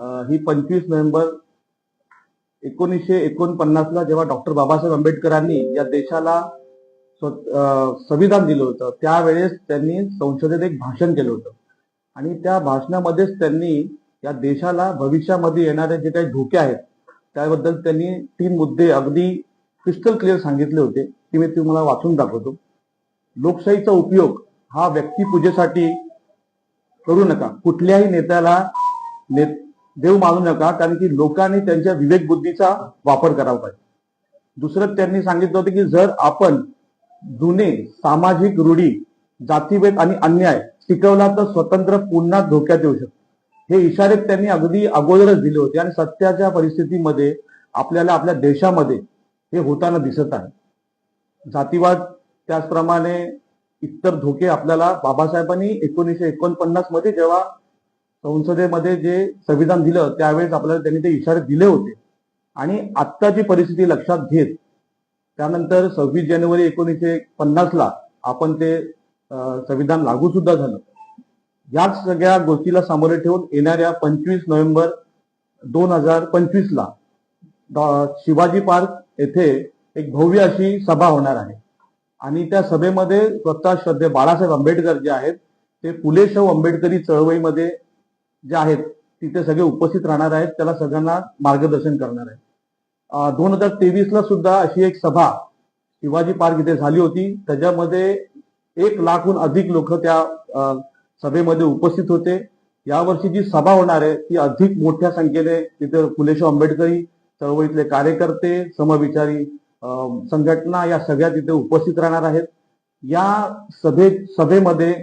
ही पंचवीस नोव्हेंबर एकोणीसशे एकोणपन्नासला जेव्हा डॉक्टर बाबासाहेब आंबेडकरांनी या देशाला स्व- संविधान दिलं होतं त्यावेळेस त्यांनी संसदेत एक भाषण केलं होतं. आणि त्या भाषणामध्येच त्यांनी या देशाला भविष्यामध्ये येणारे जे काही धोके आहेत त्याबद्दल त्यांनी तीन मुद्दे अगदी क्रिस्टल क्लिअर सांगितले होते ते मी तुम्हाला वाचून दाखवतो. लोकशाहीचा उपयोग हा व्यक्तिपूजेसाठी करू नका. कुठल्याही नेत्याला नेत देव मानू नका कारण की लोकांनी त्यांच्या विवेक बुद्धीचा वापर करावा पाहिजे. दुसरं त्यांनी सांगितलं होतं की जर आपण जुने सामाजिक रूढी जातीभेद आणि अन्याय टिकवला तर स्वतंत्र पुन्हा धोक्यात येऊ शकतो. हे इशारे त्यांनी अगदी अगोदरच दिले होते आणि सत्याच्या परिस्थितीमध्ये आपल्याला आपल्या देशामध्ये हे होताना दिसत आहे. जातीवाद त्याचप्रमाणे इतर धोके आपल्याला बाबासाहेबांनी एकोणीसशे एकोणपन्नासमध्ये जेव्हा संसदेमध्ये जे संविधान दिलं त्यावेळेस आपल्याला त्यांनी ते इशारे दिले होते. आणि आत्ताची परिस्थिती लक्षात घेत त्यानंतर सव्वीस जानेवारी एकोणीसशे पन्नासला आपण ते संविधान लागू सुद्धा झालं. याच सगळ्या गोष्टीला सामोरे ठेवून येणाऱ्या पंचवीस नोव्हेंबर दोन हजार पंचवीसला शिवाजी पार्क येथे एक भव्य अशी सभा होणार आहे. आणि त्या सभेमध्ये स्वतः श्रद्धे बाळासाहेब आंबेडकर जे आहेत ते फुले शाहू आंबेडकरी चळवळीमध्ये जे आहेत तिथे सगळे उपस्थित राहणार आहेत त्याला सगळ्यांना मार्गदर्शन करणार आहे दोन हजार तेवीस ला सुद्धा अशी एक सभा शिवाजी पार्क इथे झाली होती. त्याच्यामध्ये एक लाखहून अधिक लोक त्या सभेमध्ये उपस्थित होते. यावर्षी जी सभा होणार आहे ती अधिक मोठ्या संख्येने तिथे फुलेश्वर आंबेडकरी चळवळीतले कार्यकर्ते समविचारी संघटना या सगळ्या तिथे उपस्थित राहणार आहेत. या सभे सभेमध्ये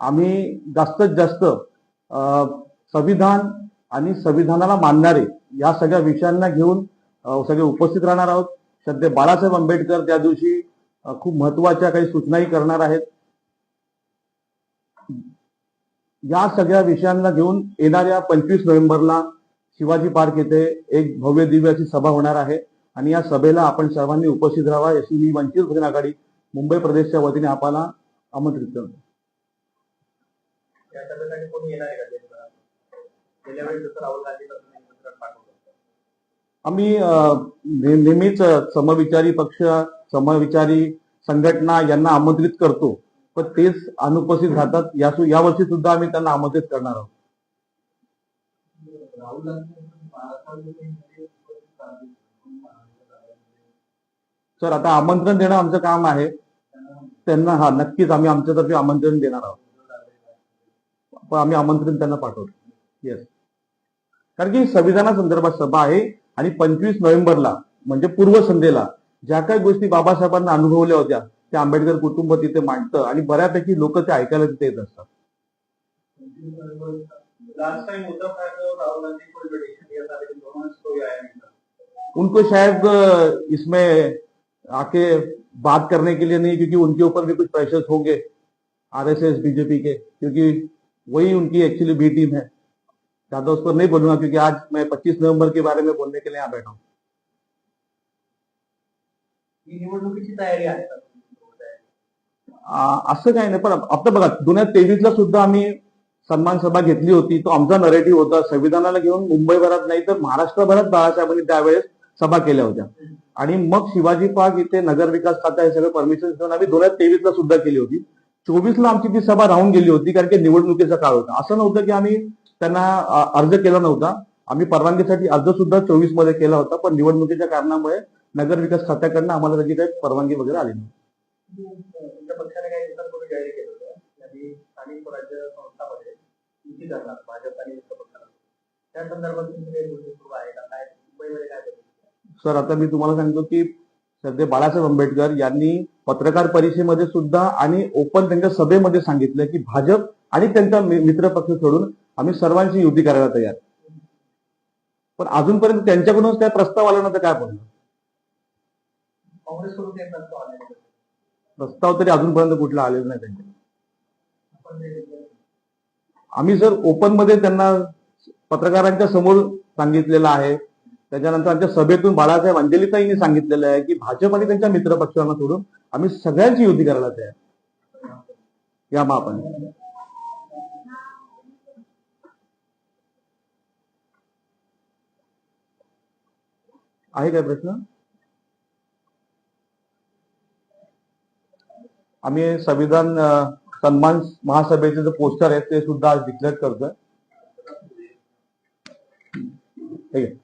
आम्ही जास्तीत जास्त संविधान आणि संविधानाला मानणारे या सगळ्या विषयांना घेऊन सगळे उपस्थित राहणार आहोत. सध्या बाळासाहेब आंबेडकर त्या दिवशी खूप महत्त्वाच्या काही सूचनाही करणार आहेत. या सगळ्या विषयांना घेऊन येणाऱ्या पंचवीस नोव्हेंबरला शिवाजी पार्क येथे एक भव्य दिव्य अशी सभा होणार आहे. आणि या सभेला आपण सर्वांनी उपस्थित राहावा अशी मी वंचित बहुजन आघाडी मुंबई प्रदेशच्या वतीने आपल्याला आमंत्रित करतो. आम्ही नेहमीच समविचारी पक्ष समविचारी संघटना यांना आमंत्रित करतो. पण तेच अनुपस्थित राहतात. या यावर्षी सुद्धा आम्ही त्यांना आमंत्रित करणार आहोत. सर आता आमंत्रण देणं आमचं काम आहे. त्यांना हा नक्कीच आम्ही आमच्यातर्फे आमंत्रण देणार आहोत. पण आम्ही आमंत्रण त्यांना पाठवतो. येस कारण की संविधानासंदर्भात सभा आहे आणि पंचवीस नोव्हेंबरला म्हणजे पूर्वसंध्येला ज्या काही गोष्टी बाबासाहेबांना अनुभवल्या होत्या त्या आंबेडकर कुटुंब तिथे मांडतं आणि बऱ्यापैकी लोक ते ऐकायला तिथे येत असतात. लास्ट टाइम उद्धव ठाकरे और राहुल गांधी को जो डिसीज़न दिया था लेकिन दोनों से कोई आया नहीं था उनको शायद इसमें आके बात करने के लिए नहीं क्योंकि उनके ऊपर भी कुछ प्रेशर्स होंगे आरएसएस बीजेपी के क्योंकि वही उनकी एक्चुअली बी टीम है। ज्यादा उस पर नहीं बोलूंगा क्योंकि आज मैं 25 नवंबर के बारे में बोलने के लिए यहाँ बैठा हूँ। निवडणुकीची तयारी आहे का? आ, असं काही नाही पण आता बघा दोन हजार तेवीस ला सुद्धा आम्ही सन्मान सभा घेतली होती तो आमचा नरेटिव्ह होता संविधानाला घेऊन मुंबईभरात नाही तर महाराष्ट्रभरात बाळासाहेबांनी त्यावेळेस सभा केल्या होत्या. आणि मग शिवाजी पार्क इथे नगर विकास खाता हे सगळं परमिशन घेऊन आम्ही दोन हजार तेवीस ला सुद्धा केली होती. चोवीस ला आमची ती सभा राहून गेली होती कारण की निवडणुकीचा काळ होता. असं नव्हतं की आम्ही त्यांना अर्ज केला नव्हता. आम्ही परवानगीसाठी अर्ज सुद्धा चोवीसमध्ये केला होता पण निवडणुकीच्या कारणामुळे नगर विकास खात्याकडनं आम्हाला त्याची काही परवानगी वगैरे आली नाही? सर आता मी तुम्हाला सांगतो की सध्या बाळासाहेब आंबेडकर यांनी पत्रकार परिषदेमध्ये सुद्धा आणि ओपन त्यांच्या सभेमध्ये सांगितलं की भाजप आणि त्यांचा मित्र पक्ष सोडून आम्ही सर्वांची युती करायला तयार. पण अजूनपर्यंत त्यांच्याकडूनच काय प्रस्ताव आला नव्हता काय एक प्रस्ताव तरी अजूनपर्यंत कुठला आलेला नाही त्यांच्या. आपण आम्ही सर ओपनमध्ये त्यांना पत्रकारांच्या समोर सांगितलेलं आहे त्याच्यानंतर आमच्या सभेतून बाळासाहेब अंजलीताईंनी सांगितलेलं आहे की भाजप आणि त्यांच्या मित्र पक्षांना सोडून आम्ही सगळ्यांची युती करायला तयार. या मापाने. आहे काय प्रश्न? आम्ही संविधान सन्मान महासभेचे जे पोस्टर आहे ते सुद्धा आज डिक्लेअर करतोय. ठीक आहे.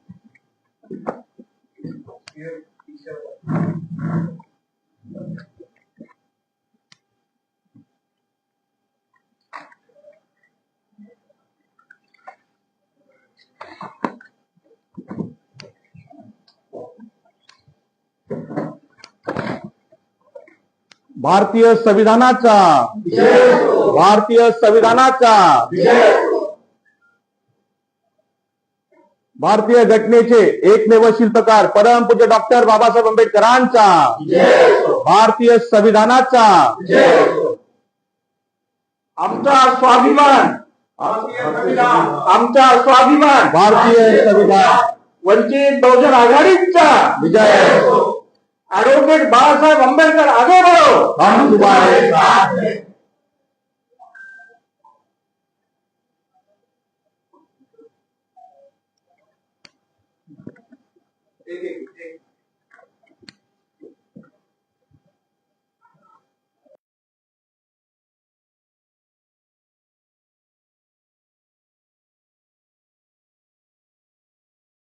भारतीय संविधानाचा. भारतीय संविधानाचा. भारतीय घटनेचे एकमेव शिल्पकार परमपूज्य डॉक्टर बाबासाहेब आंबेडकरांचा. भारतीय संविधानाचा. आमचा स्वाभिमान आमचा स्वाभिमान. भारतीय संविधान. वंचित बहुजन आघाडीचा. विजय. ऍडव्होकेट बाळासाहेब आंबेडकर आगे ဘာလို့ပါလဲပါ